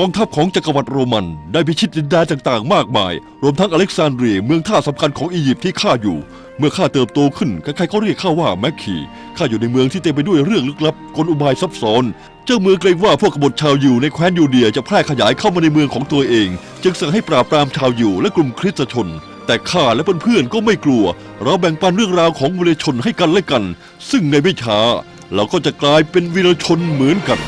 กองทัพของจักรวรรดิโรมัน ได้พิชิตดินแดนต่างๆ มากมาย รวมทั้งอเล็กซานเดรียเมืองท่าสำคัญของอียิปต์ที่ข้าอยู่ เมื่อข้าเติบโตขึ้นใครๆก็เรียกข้าว่าแมคคีข้าอยู่ในเมืองที่เต็มไปด้วยเรื่องลึกลับกลอุบายซับซ้อน เจ้าเมืองเกรงว่าพวกกบฏชาวยิวในแคว้นยูเดียจะแพร่ขยายเข้ามาในเมืองของตัวเอง จึงสั่งให้ปราบปรามชาวยิวและกลุ่มคริสตชน แต่ข้าและเพื่อนๆก็ไม่กลัว เราแบ่งปันเรื่องราวของวีรชนให้กันและกัน ซึ่งในไม่ช้าเราก็จะกลายเป็นวีรชนเหมือนกัน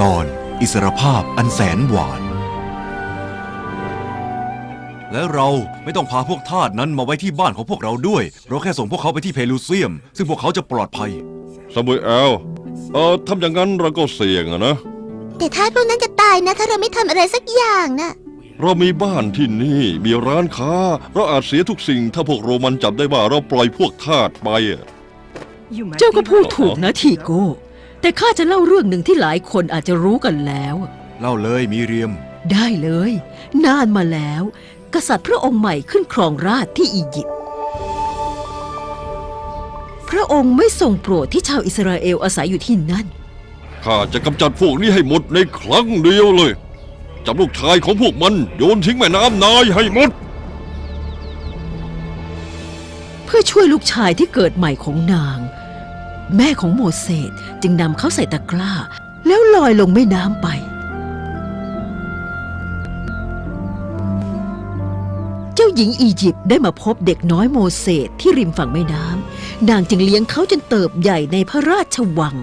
ตอนอิสรภาพอันแสนหวาน และเราไม่ต้องพาพวกทาสนั้นมาไว้ที่บ้านของพวกเราด้วย เราแค่ส่งพวกเขาไปที่เพลูเซียม ซึ่งพวกเขาจะปลอดภัยซามูเอลเออทำอย่างนั้นเราก็เสี่ยงอะนะ แต่ทาสพวกนั้นจะตายนะ ถ้าเราไม่ทำอะไรสักอย่างนะเรามีบ้านที่นี่มีร้านค้า เราอาจเสียทุกสิ่ง ถ้าพวกโรมันจับได้ว่าเราปล่อยพวกทาสไปอะ เจ้าก็พูดถูกนะทีโก้ แต่ข้าจะเล่าเรื่องหนึ่งที่หลายคนอาจจะรู้กันแล้ว เล่าเลยมีเรียม ได้เลย นานมาแล้ว กษัตริย์พระองค์ใหม่ขึ้นครองราชย์ที่อียิปต์พระองค์ไม่ทรงโปรดที่ชาวอิสราเอลอาศัยอยู่ที่นั่น ข้าจะกำจัดพวกนี้ให้หมดในครั้งเดียวเลยจับลูกชายของพวกมันโยนทิ้งแม่น้ำนายให้หมด เพื่อช่วยลูกชายที่เกิดใหม่ของนาง แม่ของโมเสสจึงนำเขาใส่ตะกร้า แล้วลอยลงแม่น้ำไป เจ้าหญิงอียิปต์ได้มาพบเด็กน้อยโมเสสที่ริมฝั่งแม่น้ำนางจึงเลี้ยงเขาจนเติบใหญ่ในพระราชวัง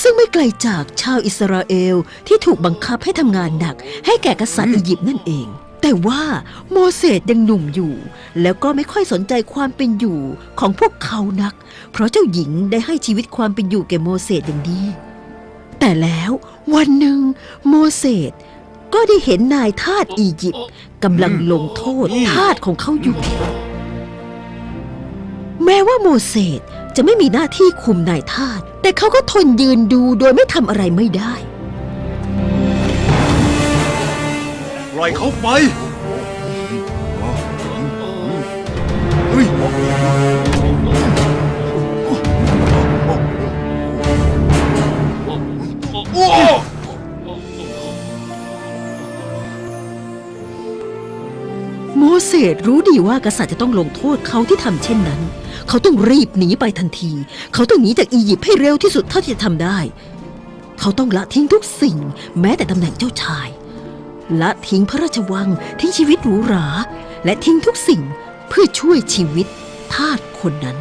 ซึ่งไม่ไกลจากชาวอิสราเอลที่ถูกบังคับให้ทำงานหนัก ให้แก่กษัตริย์อียิปต์นั่นเอง แต่ว่าโมเสสยังหนุ่มอยู่ แล้วก็ไม่ค่อยสนใจความเป็นอยู่ของพวกเขานัก เพราะเจ้าหญิงได้ให้ชีวิตความเป็นอยู่แก่โมเสสอย่างดี แต่แล้ววันหนึ่งโมเสสก็ได้เห็นนายทาสอียิปต์กำลังลงโทษทาสของเขาอยู่ แม้ว่าโมเสสจะไม่มีหน้าที่คุมนายทาสแต่เขาก็ทนยืนดูโดยไม่ทำอะไรไม่ได้ ล่อยเขาไปเฮ้ยโมเสสรู้ดีว่ากษัตริย์จะต้องลงโทษเขาที่ทำเช่นนั้น เขาต้องรีบหนีไปทันที เขาต้องหนีจากอียิปต์ให้เร็วที่สุดเท่าที่จะทำได้ เขาต้องละทิ้งทุกสิ่ง แม้แต่ตำแหน่งเจ้าชาย ละทิ้งพระราชวังทิ้งชีวิตหรูหรา และทิ้งทุกสิ่งเพื่อช่วยชีวิตทาสคนนั้น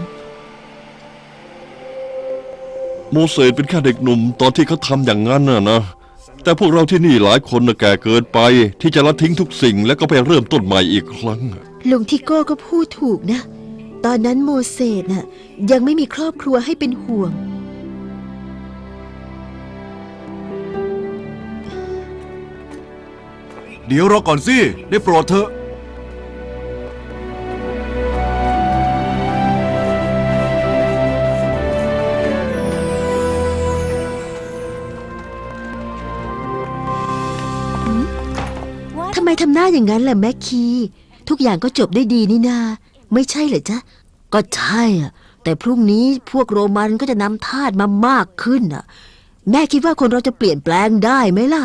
โมเสสเป็นแค่เด็กหนุ่มตอนที่เขาทำอย่างนั้นน่ะนะ แต่พวกเราที่นี่หลายคนน่ะแก่เกินไป ที่จะละทิ้งทุกสิ่งแล้วก็ไปเริ่มต้นใหม่อีกครั้ง ลุงทิโก้ก็พูดถูกนะ ตอนนั้นโมเสสน่ะยังไม่มีครอบครัวให้เป็นห่วง เดี๋ยวรอก่อนสิ ได้โปรดเถอะ ทำไมทำหน้าอย่างนั้นล่ะแม่คี ทุกอย่างก็จบได้ดีนี่นา ไม่ใช่เหรอจ๊ะ ก็ใช่อะแต่พรุ่งนี้พวกโรมันก็จะนำทาสมามากขึ้นอะแม่คิดว่าคนเราจะเปลี่ยนแปลงได้ไหมล่ะ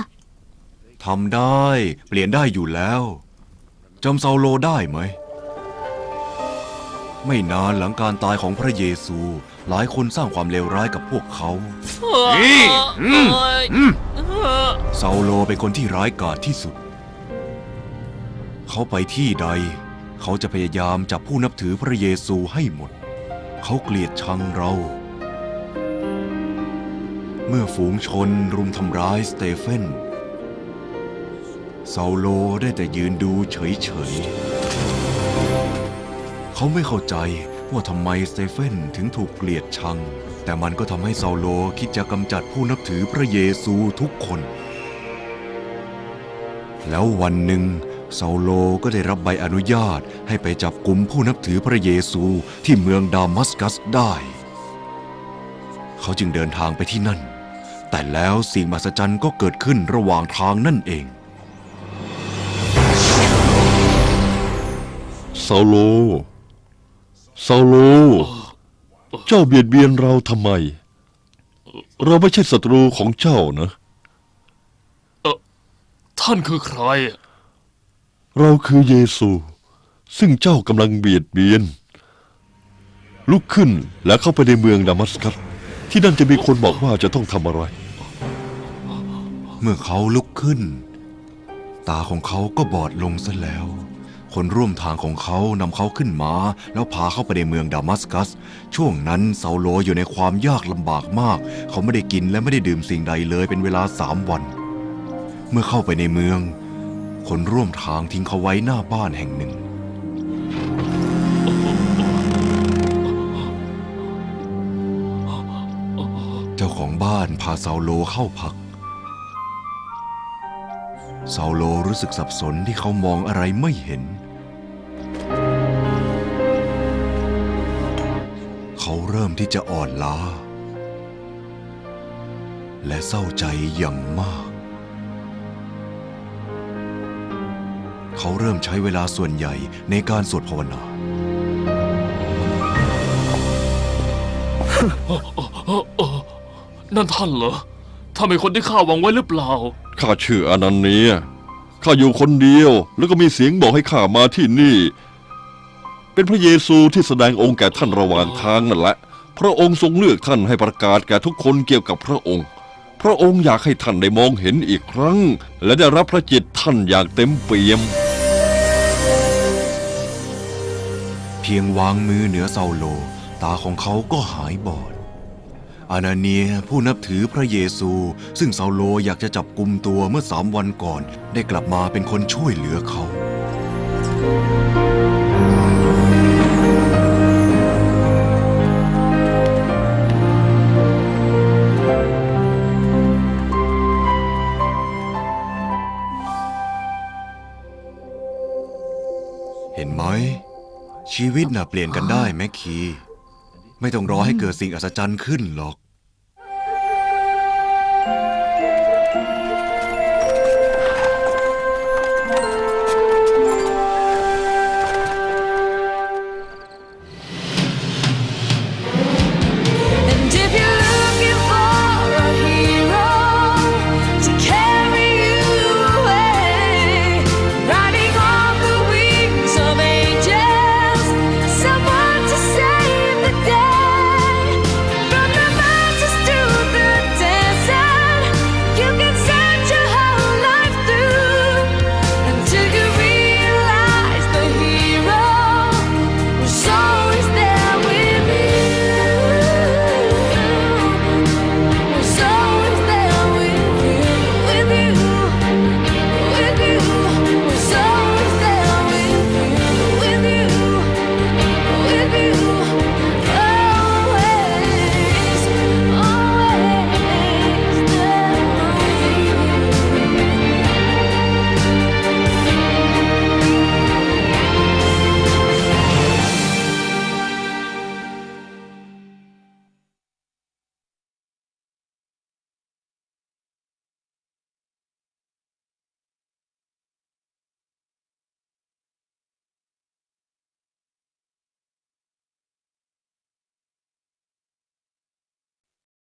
ทำได้ เปลี่ยนได้อยู่แล้วจำเซาโลได้ไหม ไม่นานหลังการตายของพระเยซู หลายคนสร้างความเลวร้ายกับพวกเขา นี่อืมอืมเซาโลเป็นคนที่ร้ายกาจที่สุด เขาไปที่ใด เขาจะพยายามจับผู้นับถือพระเยซูให้หมด เขาเกลียดชังเราเมื่อฝูงชนรุมทำร้ายสเตเฟน เซาโลได้แต่ยืนดูเฉยๆ เขาไม่เข้าใจว่าทำไมสเตเฟนถึงถูกเกลียดชัง แต่มันก็ทำให้เซาโลคิดจะกำจัดผู้นับถือพระเยซูทุกคน แล้ววันหนึ่งเซาโลก็ได้รับใบอนุญาตให้ไปจับกลุ่มผู้นับถือพระเยซูที่เมืองดามัสกัสได้ เขาจึงเดินทางไปที่นั่น แต่แล้วสิ่งมหัศจรรย์ก็เกิดขึ้นระหว่างทางนั่นเอง ซาโลเซาโล เจ้าเบียดเบียนเราทำไม เราไม่ใช่ศัตรูของเจ้านะ ท่านคือใคร เราคือเยซู ซึ่งเจ้ากำลังเบียดเบียน ลุกขึ้นและเข้าไปในเมืองดามัสกัสที่นั่นจะมีคนบอกว่าจะต้องทำอะไร เมื่อเขาลุกขึ้น ตาของเขาก็บอดลงซะแล้ว คนร่วมทางของเขานำเขาขึ้นมา แล้วพาเข้าไปในเมืองดามัสกัส ช่วงนั้นเซาโลอยู่ในความยากลำบากมาก เขาไม่ได้กินและไม่ได้ดื่มสิ่งใดเลยเป็นเวลาสามวัน เมื่อเข้าไปในเมือง คนร่วมทางทิ้งเขาไว้หน้าบ้านแห่งหนึ่ง เจ้าของบ้านพาเซาโลเข้าพักเซาโลรู้สึกสับสนที่เขามองอะไรไม่เห็น เขาเริ่มที่จะอ่อนล้า และเศร้าใจอย่างมาก เขาเริ่มใช้เวลาส่วนใหญ่ในการสวดภาวนา นั่นท่านเหรอท่านเป็นคนที่ข้าหวังไว้หรือเปล่า ข้าชื่ออนันเนียข้าอยู่คนเดียว แล้วก็มีเสียงบอกให้ข้ามาที่นี่ เป็นพระเยซูที่แสดงองค์แก่ท่านระหว่างทางนั่นแหละ พระองค์ทรงเลือกท่านให้ประกาศแก่ทุกคนเกี่ยวกับพระองค์ พระองค์อยากให้ท่านได้มองเห็นอีกครั้ง และได้รับพระจิตท่านอย่างเต็มเปี่ยม เพียงวางมือเหนือเซาโล ตาของเขาก็หายบอด อานาเนียผู้นับถือพระเยซู ซึ่งเซาโลอยากจะจับกุมตัวเมื่อสามวันก่อน ได้กลับมาเป็นคนช่วยเหลือเขา ชีวิตน่ะเปลี่ยนกันได้แม่คี ไม่ต้องรอให้เกิดสิ่งอัศจรรย์ขึ้นหรอก